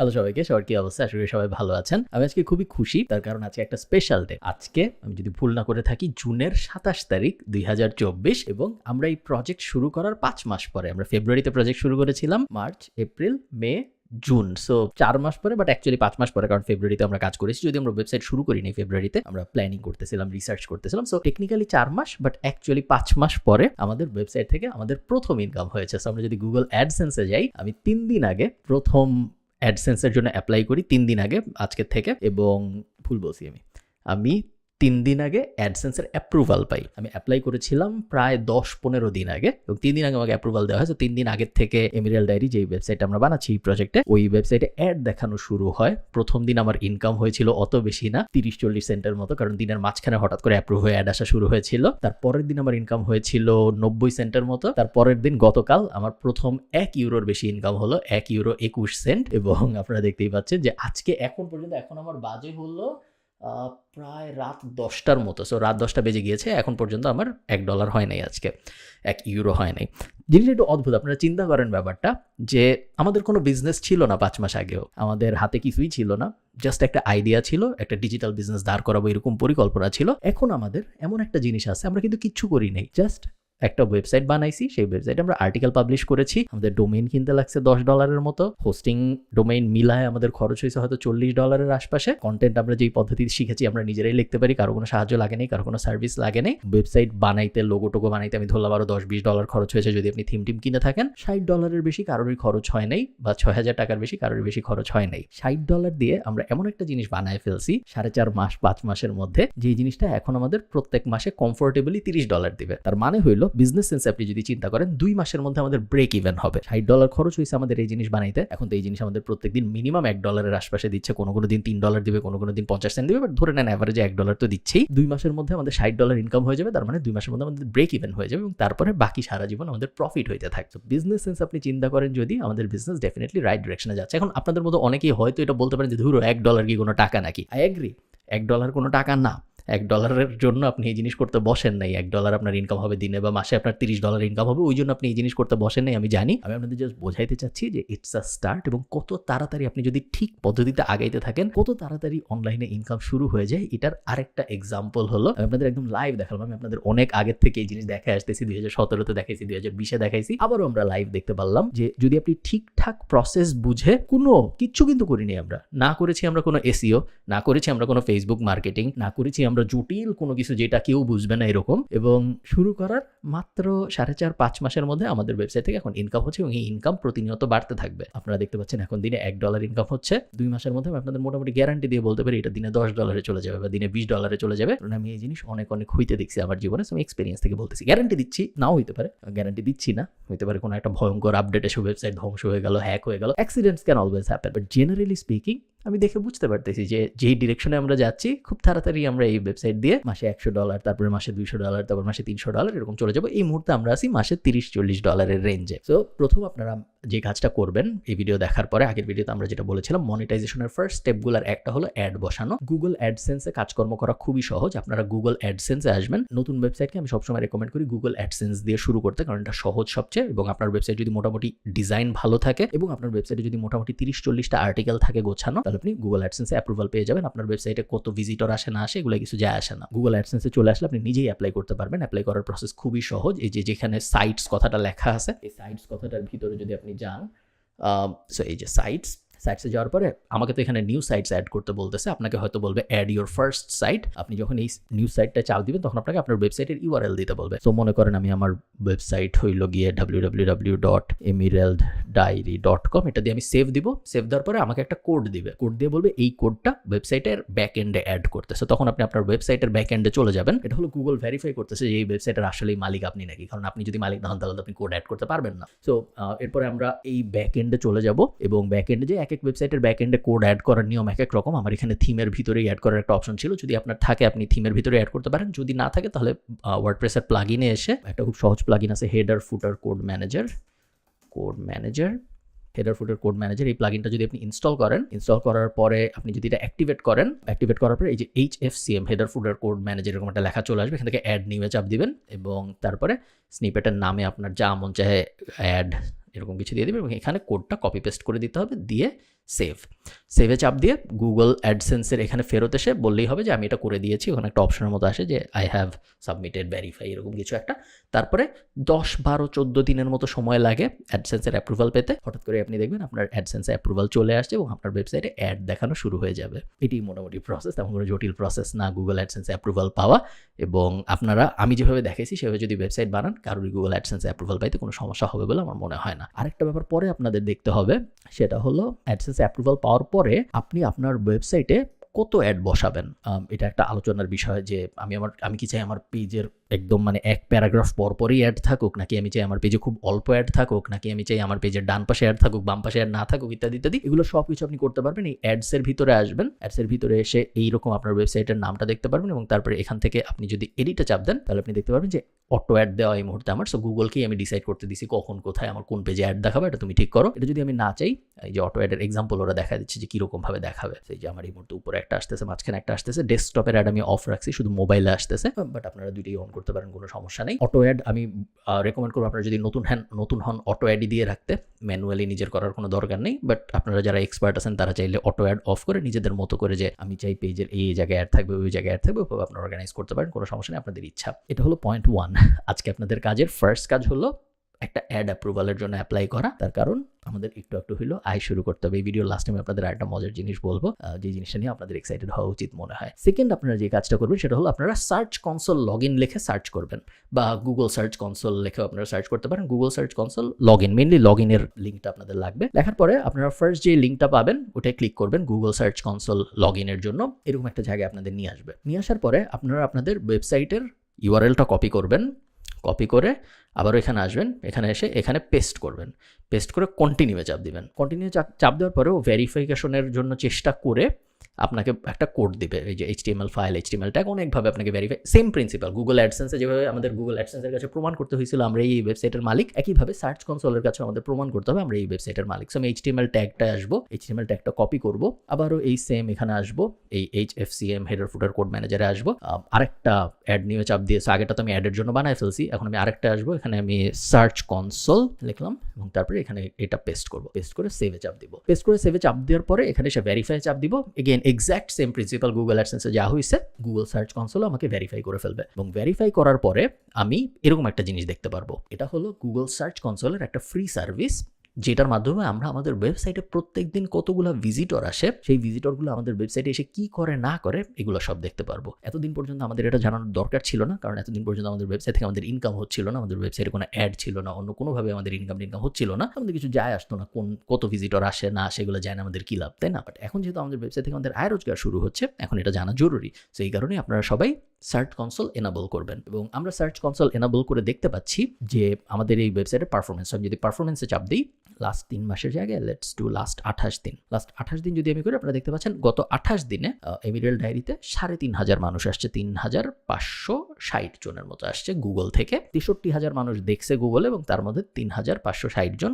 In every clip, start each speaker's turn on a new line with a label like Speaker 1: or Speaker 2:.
Speaker 1: Hello সবাইকে, সবার কি অবস্থা? করি সবাই ভালো আছেন। আমি আজকে খুবই খুশি, তার কারণ আজকে একটা স্পেশাল ডে আজকে আমি যদি ভুল না করে থাকি, জুনের সাতাশ তারিখ দু হাজার চব্বিশ এবং আমরা এই প্রজেক্ট শুরু করার পাঁচ মাস পরে, আমরা ফেব্রুয়ারিতে প্রজেক্ট শুরু করেছিলাম March April May June so চার মাস পরে বাট অ্যাকচুয়ালি পাঁচ মাস পরে, কারণ ফেব্রুয়ারিতে আমরা কাজ করেছি যদি আমরা ওয়েবসাইট শুরু করিনি ফেব্রুয়ারিতে আমরা প্ল্যানিং করতেছিলাম রিসার্চ করতেছিলাম। সো টেকনিক্যালি চার মাস বাট অ্যাকচুয়ালি পাঁচ মাস পরে আমাদের ওয়েবসাইট থেকে আমাদের প্রথম ইনকাম হয়েছে। সো আমরা যদি গুগল অ্যাডসেন্সে যাই, আমি তিন দিন আগে প্রথম অ্যাডসেন্সের জন্য অ্যাপ্লাই করি তিন দিন আগে আজকের থেকে এবং ভুল বলছি আমি। আমি তিন দিন আগে অ্যাডসেন্সের অ্যাপ্রুভাল পাই। আমি অ্যাপ্লাই করেছিলাম প্রায় দশ পনেরো দিন আগে এবং তিন দিন আগে আমাকে অ্যাপ্রুভাল দেওয়া হয় তো তিন দিন আগের থেকে এমিরিয়াল ডায়েরি যেই ওয়েবসাইট আমরা বানাচ্ছি এই প্রজেক্টে ওই ওয়েবসাইটে অ্যাড দেখানো শুরু হয়। প্রথম দিন আমার ইনকাম হয়েছিল অত বেশি না, তিরিশ চল্লিশ সেন্টের মতো, কারণ দিনের মাঝখানে হঠাৎ করে অ্যাপ্রুভ হয়ে অ্যাড আসা শুরু হয়েছিল। তার পরের দিন আমার ইনকাম হয়েছিল নব্বই সেন্টের মতো। তার পরের দিন গতকাল আমার প্রথম এক ইউরোর বেশি ইনকাম হলো, এক ইউরো একুশ সেন্ট এবং আপনারা দেখতেই পাচ্ছেন যে আজকে এখন পর্যন্ত এখন আমার বাজে হলো প্রায় রাত দশটার মতো। সো রাত দশটা বেজে গিয়েছে, এখন পর্যন্ত আমার এক ডলার হয় নাই আজকে, এক ইউরো হয় নাই। জিনিসটা একটু অদ্ভুত, আপনারা চিন্তা করেন ব্যাপারটা যে আমাদের কোনো বিজনেস ছিল না পাঁচ মাস আগেও। আমাদের হাতে কিছুই ছিল না জাস্ট একটা আইডিয়া ছিল, একটা ডিজিটাল বিজনেস দাঁড় করাবো এরকম পরিকল্পনা ছিল। এখন আমাদের এমন একটা জিনিস আছে, আমরা কিন্তু কিচ্ছু করি নাই জাস্ট একটা ওয়েবসাইট বানাইছি, সেই ওয়েবসাইটে আমরা আর্টিকেল পাবলিশ করেছি। আমাদের ডোমেইন কিনতে লাগছে দশ ডলারের মতো। হোস্টিং ডোমেইন মিলায় আমাদের খরচ হয়েছে হয়তো চল্লিশ ডলারের আশপাশে। কন্টেন্ট আমরা যেই পদ্ধতি শিখেছি, আমরা নিজেরাই লিখতে পারি। কারও কোনো সাহায্য লাগে নেই, কারও কোনো সার্ভিস লাগে নেই। ওয়েবসাইট বানাইতে লোগো টোগো বানাইতে আমি ধরলাম আরও দশ বিশ ডলার খরচ হয়েছে যদি আপনি থিম টিম কিনে থাকেন। ষাট ডলারের বেশি কারোরই খরচ হয় নাই বা ছয় হাজার টাকার বেশি কারোর বেশি খরচ হয় নাই। ষাট ডলার দিয়ে আমরা এমন একটা জিনিস বানায় ফেলছি, সাড়ে চার মাস, পাঁচ মাসের মধ্যে। যে জিনিসটা এখন আমাদের প্রত্যেক মাসে কমফোর্টেবলি তিরিশ ডলার দিবে। তার মানে হইল বিজনেস সেন্স আপনি যদি চিন্তা করেন, দুই মাসের মধ্যে আমাদের ব্রেক ইভেন হবে। ষাট ডলার খরচ হয়েছে আমাদের এই জিনিস বানাইতে। এখন তো এই জিনিস আমাদের প্রত্যেকদিন মিনিমাম এক ডলারের আশপাশে দিচ্ছে। কোনো কোনো দিন তিন ডলার দিবে, কোনো কোনো দিন পঞ্চাশ সেন্ট দিবে বাট ধরে নেন অ্যাভারেজে এক ডলার তো দিচ্ছেই। দুই মাসের মধ্যে আমাদের ষাট ডলার ইনকাম হয়ে যাবে, তার মানে দুই মাসের মধ্যে আমাদের ব্রেক ইভেন হয়ে যাবে এবং তারপরে বাকি সারা জীবন আমাদের প্রফিট হইতে থাকবে। বিজনেস সেন্স আপনি চিন্তা করেন যদি, আমাদের বিজনেস ডেফিনেটলি রাইট ডিরেকশনে যাচ্ছে। এখন আপনাদের মতো অনেকেই হয়তো এটা বলতে পারেন যে, ধরো, এক ডলার কি কোনো টাকা নাকি? আই এক ডলার কোনো টাকা না। এক ডলারের জন্য আপনি এই জিনিস করতে বসেন নাই। এক ডলার আপনার ইনকাম হবে দিনে বা মাসে আপনার তিরিশ ডলার ইনকাম হবে, ওই জন্য আপনি এই জিনিস করতে বসেন নাই, আমি জানি। আমি আপনাদের জাস্ট বোঝাইতে চাচ্ছি যে ইটস আ স্টার্ট এবং কত তাড়াতাড়ি আপনি যদি ঠিক পদ্ধতিতে আগাইতে থাকেন, কত তাড়াতাড়ি অনলাইনে ইনকাম শুরু হয়ে যায়, এটার আরেকটা এক্সাম্পল হলো, আমি আপনাদের একদম লাইভ দেখালাম, আমি আপনাদের অনেক আগের থেকে এই জিনিস দেখে আসতেছি, দুই হাজার সতেরোতে দেখাইছি, দুই হাজার বিশে দেখাইছি, আবারও আমরা লাইভ দেখতে পারলাম যে যদি আপনি ঠিকঠাক প্রসেস বুঝে কোনো কিচ্ছু কিন্তু করিনি আমরা, না করেছি আমরা কোনো এসিও না করেছি আমরা কোনো ফেসবুক মার্কেটিং না করেছি আমরা জটিল কোনো কিছু যেটা কেউ বুঝবে না এরকম। এবং শুরু করার মাত্র সাড়ে চার, পাঁচ মাসের মধ্যে আমাদের ওয়েবসাইট থেকে এখন ইনকাম হচ্ছে এবং এই ইনকাম প্রতিনিয়ত বাড়তে থাকবে। আপনারা দেখতে পাচ্ছেন এখন দিনে এক ডলার ইনকাম হচ্ছে। দুই মাসের মধ্যে আপনাদের মোটামুটি গ্যারান্টি দিয়ে বলতে পারি, এটা দিনে দশ ডলারে চলে যাবে বা দিনে বিশ ডলারে চলে যাবে। কারণ আমি এই জিনিস অনেক অনেক হইতে দেখছি আমার জীবনে আমি এক্সপিরিয়েন্স থেকে বলতেছি। গ্যারান্টি দিচ্ছি, নাও হইতে পারে। গ্যারান্টি দিচ্ছি না, হইতে পারে কোনো একটা ভয়ঙ্কর আপডেট এসে ওয়েবসাইট ধ্বংস হয়ে গেল হ্যাক হয়ে গেল accidents can always happen but generally speaking আমি দেখে বুঝতে পারতেছি যে যেই ডিরেকশনে আমরা যাচ্ছি, খুব তাড়াতাড়ি আমরা এই ওয়েবসাইট দিয়ে মাসে একশো ডলার তারপরে মাসে দুইশো ডলার তারপর মাসে তিনশো ডলার এরকম চলে যাব। এই মুহূর্তে আমরা আছি মাসে তিরিশ চল্লিশ ডলারের রেঞ্জে তো প্রথম আপনারা যে কাজটা করবেন, এই ভিডিও দেখার পরে, আগের ভিডিওতে আমরা যেটা বলেছিলাম মনিটাইজেশনের ফার্স্ট স্টেপগুলোর একটা হলো অ্যাড বসানো। গুগল অ্যাডসেন্সে কাজকর্ম করা খুবই সহজ। আপনারা গুগল অ্যাডসেন্সে আসবেন। নতুন ওয়েবসাইটকে আমি সবসময় রেকমেন্ড করি গুগল অ্যাডসেন্স দিয়ে শুরু করতে, কারণ এটা সহজ সবচেয়ে এবং আপনার ওয়েবসাইট যদি মোটামুটি ডিজাইন ভালো থাকে এবং আপনার ওয়েবসাইটে যদি মোটামুটি তিরিশ চল্লিশটা আর্টিকেল থাকে গোছানো তাহলে আপনি গুগল অ্যাডসেন্সে অ্যাপ্রুভাল পেয়ে যাবেন। আপনার ওয়েবসাইটে কত ভিজিটর আসে, না আসে, এগুলো কিছু যায় আসে না। গুগল অ্যাডসেন্সে চলে আসলে আপনি নিজেই অ্যাপ্লাই করতে পারবেন। অ্যাপ্লাই করার প্রসেস খুবই সহজ। এই যে যেখানে সাইটস কথাটা লেখা আছে, এই সাইটস কথাটার ভিতরে যদি আপনি যান সো এই যে সাইটস সাইটসে যাওয়ার পরে আমাকে তো এখানে নিউ সাইটস অ্যাড করতে বলতেছে। আপনাকে হয়তো বলবে অ্যাড ইউর ফার্স্ট সাইট আপনি যখন এই নিউ সাইটটা চাল দিবেন, তখন আপনাকে আপনার ওয়েবসাইটের ইউআরএল দিতে বলবে। তো মনে করেন আমি আমার ওয়েবসাইট হইল গিয়ে W W W dot dot com এটা দিয়ে আমি সেভ দিব। সেভ দেওয়ার পরে আমাকে একটা কোড দিবে। কোড দিয়ে বলবে, এই কোডটা ওয়েবসাইটের ব্যাক এন্ডে অ্যাড করতেছে। তখন আপনি আপনার ওয়েবসাইটের ব্যাক এন্ডে চলে যাবেন। এটা হলো গুগল ভেরিফাই করতেছে যে এই ওয়েবসাইটের আসলেই মালিক আপনি নাকি। কারণ আপনি যদি মালিক না হন, তাহলে আপনি কোড অ্যাড করতে পারবেন না। সো এরপরে আমরা এই ব্যাক এন্ডে চলে যাব এবং ব্যাক এন্ডে যে এক এক ওয়েবসাইটের ব্যাক এন্ডে কোড অ্যাড করার নিয়ম এক এক রকম। আমার এখানে থিমের ভিতরেই অ্যাড করার একটা অপশন ছিল। যদি আপনার থাকে, আপনি থিমের ভিতরে অ্যাড করতে পারেন। যদি না থাকে, তাহলে ওয়ার্ডপ্রেসের প্লাগিনে এসে একটা খুব সহজ প্লাগিন আছে header footer code manager code manager header footer code manager এই প্লাগিনটা যদি আপনি ইনস্টল করেন ইনস্টল করার পরে আপনি যদি এটা অ্যাক্টিভেট করেন অ্যাক্টিভেট করার পরে এই যে H F C M header footer code manager এরকম একটা লেখা চলে আসবে। এখান থেকে অ্যাড নিয়ে চাপ দিবেন এবং তারপরে স্নিপেটের নামে আপনার যা মন চাহে অ্যাড এরকম কিছু দিয়ে দেবে এবং এখানে কোডটা কপি পেস্ট করে দিতে হবে দিয়ে সেভ সেভে চাপ দিয়ে গুগল অ্যাডসেন্সের এখানে ফেরত এসে বললেই হবে যে, আমি এটা করে দিয়েছি। ওখানে একটা অপশনের মতো আসে যে আই হ্যাভ সাবমিটেড ভেরিফাই এরকম কিছু একটা। তারপরে দশ বারো চোদ্দ দিনের মতো সময় লাগে অ্যাডসেন্সের অ্যাপ্রুভাল পেতে। হঠাৎ করে আপনি দেখবেন আপনার অ্যাডসেন্সে অ্যাপ্রুভাল চলে আসছে এবং আপনার ওয়েবসাইটে অ্যাড দেখানো শুরু হয়ে যাবে। এটি মোটামুটি প্রসেস তেমন কোনো জটিল প্রসেস না গুগল অ্যাডসেন্সে অ্যাপ্রুভাল পাওয়া। এবং আপনারা, আমি যেভাবে দেখেছি সেভাবে যদি ওয়েবসাইট বানান, কারোরই গুগল অ্যাডসেন্সে অ্যাপ্রুভাল পাইতে কোনো সমস্যা হবে বলে আমার মনে হয় না। আরেকটা ব্যাপার পরে আপনাদের দেখতে হবে, সেটা হলো অ্যাডসেন্স অ্যাপ্রুভাল পাওয়ার পরে আপনি আপনার ওয়েবসাইটে কত অ্যাড বসাবেন? এটা একটা আলোচনার বিষয় যে আমি আমার, আমি কি চাই আমার পেজের একদম মানে এক প্যারাগ্রাফ পরপরই অ্যাড থাকুক? নাকি আমি চাই আমার পেজে খুব অল্প অ্যাড থাকুক? নাকি আমি চাই আমার পেজের ডান পাশে অ্যাড থাকুক, বাম পাশে অ্যাড না থাকুক, ইত্যাদি ইত্যাদি। এগুলো সব কিছু আপনি করতে পারবেন। এই অ্যাডসের ভিতরে আসবেন। অ্যাডসের ভিতরে এসে এইরকম আপনার ওয়েবসাইটের নামটা দেখতে পারবেন এবং তারপরে এখান থেকে আপনি যদি এডিটে চাপ দেন, তাহলে আপনি দেখতে পারবেন যে অটো অ্যাড দেওয়া এই মুহূর্তে আমার। সো গুগলকেই আমি ডিসাইড করতে দিছি কখন, কোথায়, আমার কোন পেজে অ্যাড দেখাবে, এটা তুমি ঠিক করো। এটা যদি আমি না চাই, এই যে অটো অ্যাডের এক্সাম্পল ওরা দেখা দিচ্ছে যে কীরকমভাবে দেখাবে, সেই যে আমার এই মুহূর্তে উপরে একটা আসতেছে, মাঝখানে একটা আসতেছে, ডেস্কটপের অ্যাড আমি অফ রাখছি, শুধু মোবাইলে আসতেছে বাট আপনারা দুটোই অন করতে পারেন, কোনো সমস্যা নেই। অটো অ্যাড আমি রেকমেন্ড করব আপনারা যদি নতুন হ্যান, নতুন হন অটো অ্যাডই দিয়ে রাখতে ম্যানুয়ালি নিজের করার কোনো দরকার নেই বাট আপনারা যারা এক্সপার্ট আছেন, তারা চাইলে অটো অ্যাড অফ করে নিজেদের মতো করে যে আমি চাই পেজের এই জায়গায় অ্যাড থাকবে, ওই জায়গায় অ্যাড থাকবে, ওভাবে আপনারা অর্গানাইজ করতে পারেন, কোনো সমস্যা নেই, আপনাদের ইচ্ছা। এটা হলো পয়েন্ট ওয়ান আজকে আপনাদের কাজের ফার্স্ট কাজ হলো একটা অ্যাড অ্যাপ্রুভালের জন্য অ্যাপ্লাই করা। তার কারণ আমাদের একটু একটু হইল আয় শুরু করতে হবে। এই ভিডিও লাস্ট টাইমে আপনাদের আরেকটা মজার জিনিস বলব। যে জিনিসটা নিয়ে আপনাদের এক্সাইটেড হওয়া উচিত মনে হয়। সেকেন্ড আপনারা যে কাজটা করবেন সেটা হলো আপনারা সার্চ কনসোল লগ ইন লিখে সার্চ করবেন। বা গুগল সার্চ কনসোল লিখেও আপনারা সার্চ করতে পারেন। Google search console log in mainly log ইনের লিঙ্কটা আপনাদের লাগবে। লেখার পরে আপনারা ফার্স্ট যে লিঙ্কটা পাবেন ওটাই ক্লিক করবেন গুগল সার্চ কনসোল লগ ইনের জন্য। এরকম একটা জায়গায় আপনাদের নিয়ে আসবে। নিয়ে আসার পরে আপনারা আপনাদের ওয়েবসাইটের ইউআরএলটা কপি করবেন। কপি করে আবার এখানে আসবেন, এখানে এসে এখানে পেস্ট করবেন। পেস্ট করে কন্টিনিউয়ে চাপ দিবেন। কন্টিনিউ চাপ দেওয়ার পরেও ভেরিফিকেশনের জন্য চেষ্টা করে আপনাকে একটা কোড দিবে, এই যে এইচটিএমএল ফাইল এইচটিএমএল ট্যাগ অনেকভাবে আপনাকে ভেরিফাই সেম প্রিন্সিপাল গুগল অ্যাডসেন্সে যেভাবে আমাদের গুগল অ্যাডসেন্সের কাছে প্রমাণ করতে হয়েছিল, আমরা এই ওয়েবসাইটের মালিক, একইভাবে সার্চ কনসোলের কাছে আমাদের প্রমাণ করতে হবে, আমরা এই ওয়েবসাইটের মালিক। সো আমি এইচটিএমএল ট্যাগটা আসব এইচটিএমএল ট্যাগটা কপি করব, আবারও এই সেম এখানে আসব, এই H F C M header footer code ম্যানেজারে আসব। আরেকটা অ্যাড নিয়ে চাপ দিয়ে, so আগেটা তো আমি অ্যাডের জন্য বানায় ফেলছি, এখন আমি আরেকটা আসব, এখানে আমি সার্চ কনসোল লিখলাম, এবং তারপরে এখানে এটা পেস্ট করব পেস্ট করে সেভে চাপ দিব। পেস্ট করে সেভে চাপ দেওয়ার পরে এখানে এসে ভেরিফাই চাপ দিব again exact same principle Google অ্যাডসেন্সে যা হয়েছে গুগল সার্চ কনসোল আমাকে ভেরিফাই করে ফেলবে। এবং ভেরিফাই করার পরে আমি এরকম একটা জিনিস দেখতে পারব। এটা হলো গুগল সার্চ কনসোলের একটা ফ্রি সার্ভিস যেটার মাধ্যমে আমরা আমাদের ওয়েবসাইটে প্রত্যেক দিন কতগুলো ভিজিটর আসে, সেই ভিজিটরগুলো আমাদের ওয়েবসাইটে এসে কি করে, না করে, এগুলো সব দেখতে পারব। এতদিন পর্যন্ত আমাদের এটা জানানোর দরকার ছিল না, কারণ এতদিন পর্যন্ত আমাদের ওয়েবসাইট থেকে আমাদের ইনকাম হচ্ছিল না, আমাদের ওয়েবসাইটে কোনো অ্যাড ছিল না, অন্য কোনোভাবে আমাদের ইনকাম ইনকাম হচ্ছিল না, আমাদের কিছু যায় আসতো না, কোন, কত ভিজিটর আসে, না সেগুলো যায় না আমাদের কি লাভ, তাই না? বাট এখন যেহেতু আমাদের ওয়েবসাইট থেকে আমাদের আয় রোজগার শুরু হচ্ছে, এখন এটা জানা জরুরি। সেই কারণে আপনারা সবাই সার্চ কনসোল এনাবল করবেন। এবং আমরা সার্চ কনসোল এনাবল করে দেখতে পাচ্ছি যে আমাদের এই ওয়েবসাইটের পারফরমেন্স আমি যদি পারফরমেন্সে চাপ দিই লাস্ট তিন মাসের জায়গায় লেটস টু লাস্ট আঠাশ দিন। লাস্ট আঠাশ দিন যদি আমি করি, আপনারা দেখতে পাচ্ছেন, গত আঠাশ দিনে এমিরিয়াল ডায়েরিতে সাড়ে তিন হাজার মানুষ আসছে, তিন হাজার পাঁচশো ষাট জনের মতো আসছে গুগল থেকে। তেষট্টি হাজার মানুষ দেখছে গুগল এবং তার মধ্যে তিন হাজার পাঁচশো ষাট জন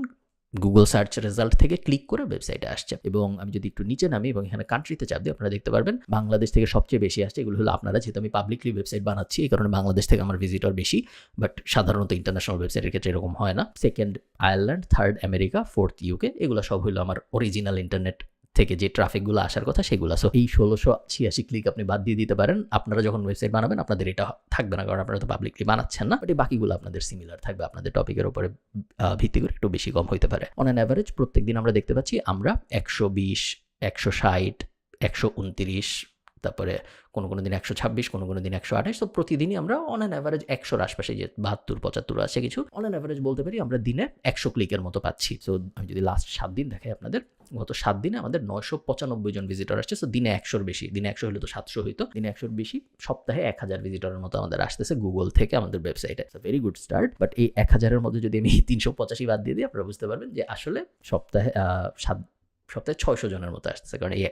Speaker 1: গুগল সার্চ রেজাল্ট থেকে ক্লিক করে ওয়েবসাইটে আসছে। এবং আমি যদি একটু নিচে নামি এবং এখানে কান্ট্রিতে চাপ দিই, আপনারা দেখতে পারবেন বাংলাদেশ থেকে সবচেয়ে বেশি আসছে। এগুলো হলো আপনারা যেহেতু আমি পাবলিকলি ওয়েবসাইট বানাচ্ছি, এই কারণে বাংলাদেশ থেকে আমার ভিজিটর বেশি বাট সাধারণত ইন্টারন্যাশনাল ওয়েবসাইটের ক্ষেত্রে এরকম হয় না। Second Ireland third America fourth UK এগুলো সব হলো আমার অরিজিনাল ইন্টারনেট থেকে যে ট্রাফিকগুলো আসার কথা সেগুলো। সো এই ষোলোশো ছিয়াশি ক্লিক আপনি বাদ দিয়ে দিতে পারেন। আপনারা যখন ওয়েবসাইট বানাবেন, আপনাদের এটা থাকবে না, কারণ আপনারা তো পাবলিকলি বানাচ্ছেন না। বাট বাকিগুলো আপনাদের সিমিলার থাকবে, আপনাদের টপিকের উপরে ভিত্তি করে একটু বেশি কম হইতে পারে। অন অ্যান অ্যাভারেজ প্রত্যেক দিন আমরা দেখতে পাচ্ছি আমরা একশো বিশ, একশো ষাট, একশো উনত্রিশ, তারপরে কোনো কোনো দিন একশো ছাব্বিশ, কোনো কোনো দিন একশো আঠাশ। তো প্রতিদিনই আমরা অন অ্যান অ্যাভারেজ একশোর আশপাশে যে বাহাত্তর, পঁচাত্তর আছে কিছু অন অ্যান অ্যাভারেজ বলতে পারি আমরা দিনে একশো ক্লিকের মতো পাচ্ছি। সো আমি যদি লাস্ট সাত দিন দেখাই আপনাদের গত সাত দিনে আমাদের নয়শো পঁচানব্বই জন ভিজিটর আসছে সো দিনে একশোর বেশি, দিনে একশো হলে তো সাতশো হইতো, দিনে একশোর বেশি, সপ্তাহে এক হাজার ভিজিটরের মতো আমাদের আসতেছে গুগল থেকে আমাদের ওয়েবসাইটে ভেরি গুড স্টার্ট বাট এই এক হাজারের মধ্যে যদি আমি তিনশো পঁচাশি বাদ দিয়ে দিই, আপনারা বুঝতে পারবেন যে আসলে সপ্তাহে সাত, সপ্তাহে ছয়শো জনের মতো আসতেছে, কারণ এই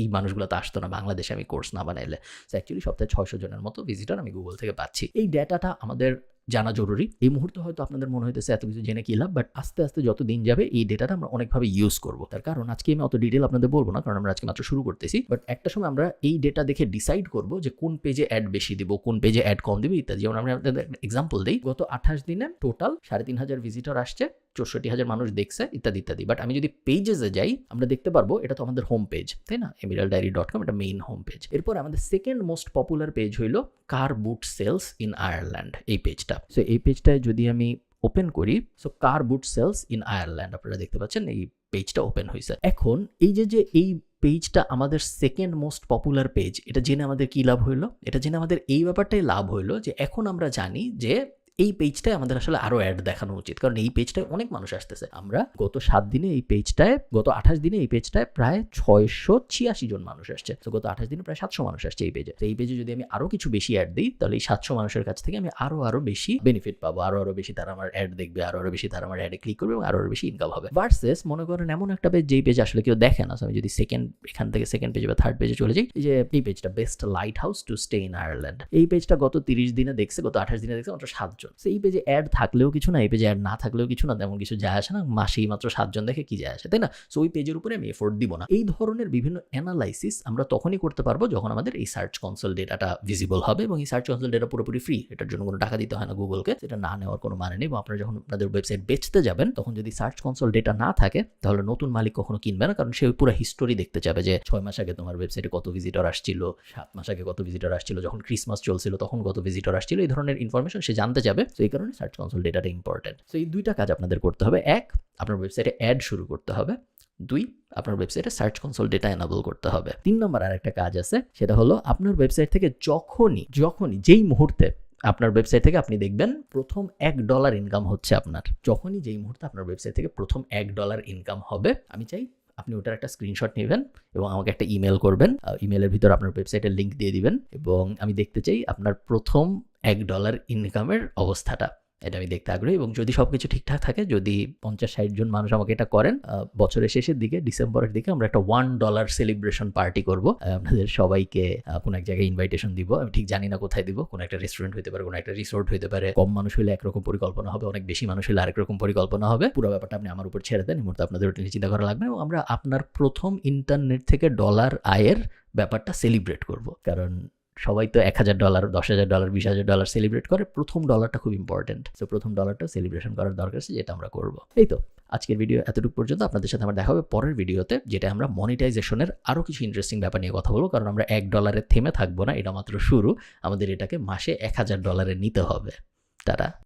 Speaker 1: এই মানুষগুলো তো আসতো না, বাংলাদেশে আমি কোর্স না বানাইলে। অ্যাকচুয়ালি সপ্তাহে ছয়শো জনের মতো ভিজিটর আমি গুগল থেকে পাচ্ছি। এই ডেটাটা আমাদের জানা জরুরি। এই মুহূর্তে হয়তো আপনাদের মনে হইতেছে এত কিছু জেনে কি লাভ বাট আস্তে আস্তে যত দিন যাবে এই ডেটাটা আমরা অনেকভাবে ইউজ করব। তার কারণ আজকে আমি অত ডিটেল আপনাদের বলব না, কারণ আমরা আজকে মাত্র শুরু করতেছি। বাট একটা সময় আমরা এই ডেটা দেখে ডিসাইড করব যে কোন পেজে অ্যাড বেশি দিব, কোন পেজে অ্যাড কম দিব, ইত্যাদি। যেমন আমরা আপনাদের এক্সাম্পল দিই, গত আঠাশ দিনে টোটাল সাড়ে তিন হাজার ভিজিটর আসছে। চৌষট্টি হাজার মানুষ দেখছে, ইত্যাদি ইত্যাদি। বাট আমি যদি পেজেসে যাই, আমরা দেখতে পারব, এটা তো আমাদের হোম পেজ তাই না? এমিরাল ডায়েরি ডট কম এটা মেইন হোম পেজ এরপর আমাদের সেকেন্ড মোস্ট পপুলার পেজ হইল car boot sales in Ireland এই পেজটা সো এই পেজটায় যদি আমি ওপেন করি so car boot sales in Ireland আপনারা দেখতে পাচ্ছেন, এই পেজটা ওপেন হয়েছে এখন, এই যে যে, এই পেজটা আমাদের সেকেন্ড মোস্ট পপুলার পেজ এটা জেনে আমাদের কি লাভ হইল? এটা জেনে আমাদের এই ব্যাপারটাই লাভ হইল যে, এখন আমরা জানি যে এই পেজটায় আমাদের আসলে আরও অ্যাড দেখানো উচিত। কারণ এই পেজটায় অনেক মানুষ আসতেছে। আমরা গত সাত দিনে এই পেজটায় গত আঠাশ দিনে এই পেজটায় প্রায় ছয়শো ছিয়াশি জন মানুষ আসছে। তো গত আঠাশ দিনে প্রায় সাতশো মানুষ আসছে এই পেজে তো এই পেজে যদি আমি আরও কিছু বেশি অ্যাড দিই, তাহলে এই সাতশো মানুষের কাছ থেকে আমি আরও আরও বেশি বেনিফিট পাবো। আরও আরও বেশি তারা আমার অ্যাড দেখবে, আরও আরও বেশি তারা আমার অ্যাডে ক্লিক করবে এবং আরও আরও বেশি ইনকাম হবে। ভার্সেস মনে করেন এমন একটা পেজ যেই পেজ আসলে কেউ দেখে না। আমি যদি সেকেন্ড এখান থেকে সেকেন্ড পেজে বা থার্ড পেজে চলে যাই যে এই পেজটা best lighthouse to stay in Ireland এই পেজটা গত তিরিশ দিনে দেখছে, গত আঠাশ দিনে দেখছে, মাত্র সাতজন So এই পেজে অ্যাড থাকলেও কিছু না, এই পেজে অ্যাড না থাকলেও কিছু না, তেমন কিছু যায় আসে না, মাসেই মাত্র সাতজন দেখে কি যায় আসে, তাই না? সো ওই পেজের উপরে আমি এফোর্ট দিব না। এই ধরনের বিভিন্ন অ্যানালাইসিস আমরা তখনই করতে পারব যখন আমাদের এই সার্চ কনসোল ডেটাটা ভিজিবল হবে এবং এই সার্চ কনসোল ডেটা পুরোপুরি ফ্রি এটার জন্য কোনো টাকা দিতে হয় না গুগলকে, সেটা না নেওয়ার কোনো মানে নেই। এবং আপনারা যখন আপনাদের ওয়েবসাইট বেচতে যাবেন, তখন যদি সার্চ কনসোল ডেটা না থাকে, তাহলে নতুন মালিক কখনো কিনবে না, কারণ সে পুরো হিস্টোরি দেখতে চাবে যে ছয় মাস আগে তোমার ওয়েবসাইটে কত ভিজিটর আসছিল, সাত মাস আগে কত ভিজিটর আসছিল, যখন ক্রিসমাস চলছিল তখন কত ভিজিটর আসছিল, এই ধরনের ইনফরমেশন সে জানতে যাবে। তো এই কারণে সার্চ কনসোল ডেটাটা ইম্পর্টেন্ট তো এই দুইটা কাজ আপনাদের করতে হবে। এক, আপনার ওয়েবসাইটে অ্যাড শুরু করতে হবে। দুই, আপনার ওয়েবসাইটে সার্চ কনসোল ডেটা এনাবল করতে হবে। তিন নম্বর আর একটা কাজ আছে, সেটা হলো আপনার ওয়েবসাইট থেকে যখনই যখনই, যেই মুহূর্তে আপনার ওয়েবসাইট থেকে আপনি দেখবেন প্রথম এক ডলার ইনকাম হচ্ছে আপনার। যখনই যেই মুহূর্তে আপনার ওয়েবসাইট থেকে প্রথম এক ডলার ইনকাম হবে, আমি চাই আপনি ওটার একটা স্ক্রিনশট নেবেন এবং আমাকে একটা ইমেল করবেন। ইমেলের ভিতর আপনার ওয়েবসাইটের লিঙ্ক দিয়ে দিবেন এবং আমি দেখতে চাই আপনার প্রথম এক ডলার ইনকামের অবস্থাটা। এটা আমি দেখতে আগ্রহী এবং যদি সব কিছু ঠিকঠাক থাকে, যদি পঞ্চাশ ষাট জন মানুষ আমাকে এটা করেন বছরের শেষের দিকে, ডিসেম্বরের দিকে আমরা একটা ওয়ান ডলার সেলিব্রেশন পার্টি করব। আপনাদের সবাইকে কোনো এক জায়গায় ইনভাইটেশন দিব। আমি ঠিক জানি না কোথায় দিব। কোনো একটা রেস্টুরেন্ট হতে পারে, কোনো একটা রিসোর্ট হতে পারে। কম মানুষ হলে একরকম পরিকল্পনা হবে, অনেক বেশি মানুষ হলে আরেক রকম পরিকল্পনা হবে। পুরো ব্যাপারটা আপনি আমার উপর ছেড়ে দেন, এই মুহূর্তে আপনাদের ওটা নিয়ে চিন্তা করা লাগবে এবং আমরা আপনার প্রথম ইন্টারনেট থেকে ডলার আয়ের ব্যাপারটা সেলিব্রেট করব। কারণ সবাই তো এক হাজার ডলার দশ হাজার ডলার বিশ হাজার ডলার সেলিব্রেট করে। প্রথম ডলারটা খুব ইম্পর্টেন্ট তো প্রথম ডলারটা সেলিব্রেশন করার দরকার আছে, যেটা আমরা করব। এই তো, আজকের ভিডিও এতটুকু পর্যন্ত। আপনাদের সাথে আমার দেখা হবে পরের ভিডিওতে যেটা আমরা মনিটাইজেশনের আরও কিছু ইন্টারেস্টিং ব্যাপার নিয়ে কথা বলব। কারণ আমরা এক ডলারের থেমে থাকব না, এটা মাত্র শুরু। আমাদের এটাকে মাসে এক হাজার ডলারে নিতে হবে। তারা